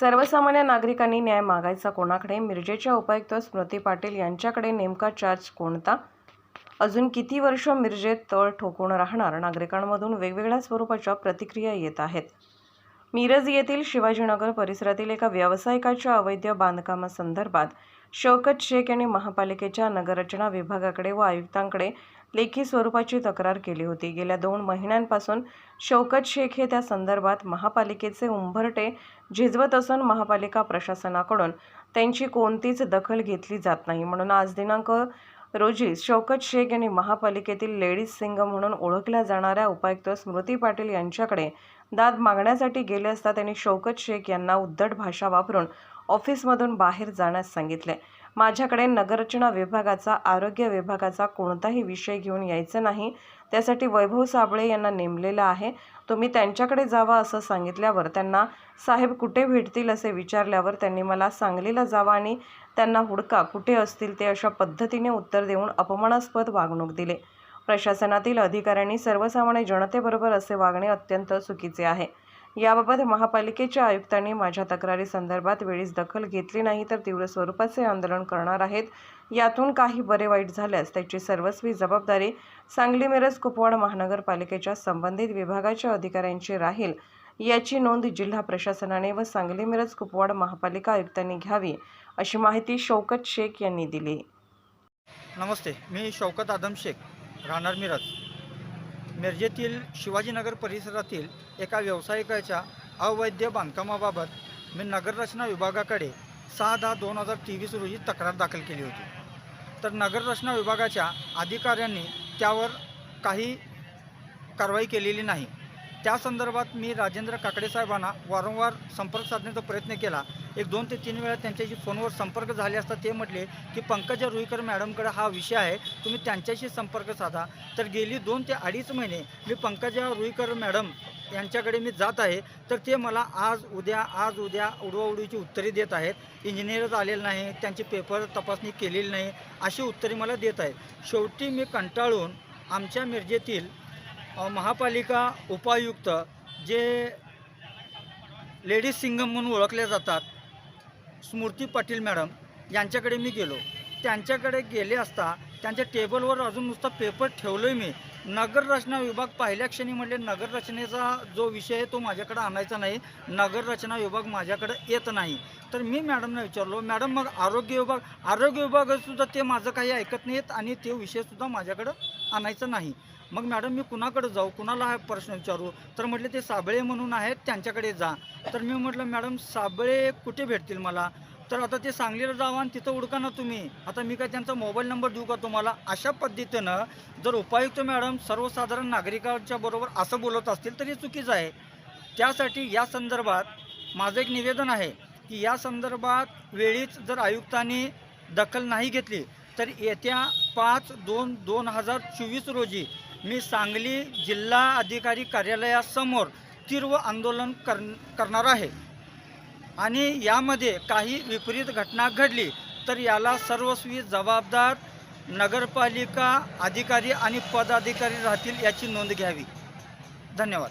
सर्वसामान्य नागरिकांनी न्याय मागायचा कोणाकडे मिरजेच्या उपायुक्त स्मृती पाटील यांच्याकडे नेमका चार्ज कोणता? अजून किती वर्ष मिरजेत तळ ठोकून राहणार? नागरिकांमधून वेगवेगळ्या स्वरूपाच्या प्रतिक्रिया येत आहेत. मिरज येथील शिवाजीनगर परिसरातील एका व्यावसायिकाच्या अवैध बांधकामासंदर्भात शौकत शेख यांनी महापालिकेच्या नगररचना विभागाकडे व आयुक्तांकडे लेखी स्वरूपाची तक्रार केली होती. गेल्या दोन महिन्यांपासून शौकत शेख हे त्या संदर्भात महापालिकेचे उंबरटे झिजवत असून महापालिका प्रशासनाकडून त्यांची कोणतीच दखल घेतली जात नाही. म्हणून आज दिनांक रोजी शौकत शेख यांनी महापालिकेतील लेडीज सिंग म्हणून ओळखल्या जाणाऱ्या उपायुक्त स्मृती पाटील यांच्याकडे दाद मागण्यासाठी गेले असता त्यांनी शौकत शेख यांना उद्धट भाषा वापरून ऑफिसमधून बाहेर जाण्यास सांगितले. माझ्याकडे नगररचना विभागाचा आरोग्य विभागाचा कोणताही विषय घेऊन यायचं नाही. त्यासाठी वैभव साबळे यांना नेमलेलं आहे. तुम्ही त्यांच्याकडे जावा असं सांगितल्यावर त्यांना साहेब कुठे भेटतील? असे विचारल्यावर त्यांनी मला सांगलीला जावा आणि त्यांना हुडका कुठे असतील ते? अशा पद्धतीने उत्तर देऊन अपमानास्पद वागणूक दिले. प्रशासनातील अधिकाऱ्यांनी सर्वसामान्य जनतेबरोबर असे वागणे अत्यंत चुकीचे आहे. याबाबत महापालिकेच्या आयुक्तांनी माझ्या तक्रारी संदर्भात वेळीच दखल घेतली नाही तर तीव्र स्वरूपाचे आंदोलन करणार आहेत. यातून काही बरे वाईट झाल्यास त्याची सर्वस्वी जबाबदारी सांगली मिरज कुपवाड महानगरपालिकेच्या संबंधित विभागाच्या अधिकाऱ्यांची राहील. याची नोंद जिल्हा प्रशासनाने व सांगली मिरज कुपवाड महापालिका आयुक्तांनी घ्यावी अशी माहिती शौकत शेख यांनी दिली. नमस्ते मी शौकत आदम शेख राहणार मिरज. मिरजेतील शिवाजीनगर परिसरातील एका व्यावसायिकाच्या अवैध बांधकामाबाबत मी नगररचना विभागाकडे सहा दहा दोन हजार तेवीस रोजी तक्रार दाखल केली होती. तर नगररचना विभागाच्या अधिकाऱ्यांनी त्यावर काही कारवाई केलेली नाही. त्या संदर्भात मी राजेंद्र काकडे साहेबांना वारंवार संपर्क साधण्याचा प्रयत्न केला. एक दोन ते तीन वेळा त्यांच्याशी फोनवर संपर्क झाले असता ते म्हटले की पंकजा रुईकर मॅडमकडे हा विषय आहे तुम्ही त्यांच्याशी संपर्क साधा. तर गेली दोन ते अडीच महिने मी पंकजा रुईकर मॅडम यांच्याकडे मी जात आहे तर ते मला आज उद्या आज उद्या उडवाउडीची उत्तरे देत आहेत. इंजिनियरच आलेलं नाही त्यांची पेपर तपासणी केलेली नाही अशी उत्तरे मला देत आहेत. शेवटी मी कंटाळून आमच्या मिरजेतील महापालिका उपायुक्त जे लेडीज सिंगम म्हणून ओळखल्या जातात स्मृती पाटील मॅडम यांच्याकडे मी गेलो. त्यांच्याकडे गेले असता त्यांच्या टेबलवर अजून नुसता पेपर ठेवलो मी. नगररचना विभाग पहिल्या क्षणी म्हटले नगररचनेचा जो विषय आहे तो माझ्याकडे आणायचा नाही. नगररचना विभाग माझ्याकडे येत नाही. तर मी मॅडमना विचारलो मॅडम मग आरोग्य विभाग आरोग्य विभागातसुद्धा ते माझं काही ऐकत नाहीत आणि ते विषयसुद्धा माझ्याकडं आणायचं नाही. मग मॅडम मी कुणाकडे जाऊ? कुणाला हा प्रश्न विचारू? तर म्हटले ते साबळे म्हणून आहेत त्यांच्याकडे जा. तर मी म्हटलं मॅडम साबळे कुठे भेटतील मला? तर आता ते सांगलीला जावा आणि तिथं उडका ना तुम्ही. आता मी काय त्यांचा मोबाईल नंबर देऊ का तुम्हाला? अशा पद्धतीनं जर उपायुक्त मॅडम सर्वसाधारण नागरिकांच्या बरोबर असं बोलत असतील तर हे चुकीचं आहे. त्यासाठी या संदर्भात माझं एक निवेदन आहे की या संदर्भात वेळीच जर आयुक्तांनी दखल नाही घेतली तर येत्या पाच दोन दोन हजार चोवीस रोजी मी सांगली जिल्हा अधिकारी कार्यालयासमोर तीव्र आंदोलन कर करणार आहे. आणि यामध्ये काही विपरीत घटना घडली तर याला सर्वस्वी जबाबदार नगरपालिका अधिकारी आणि पदाधिकारी राहतील याची नोंद घ्यावी. धन्यवाद.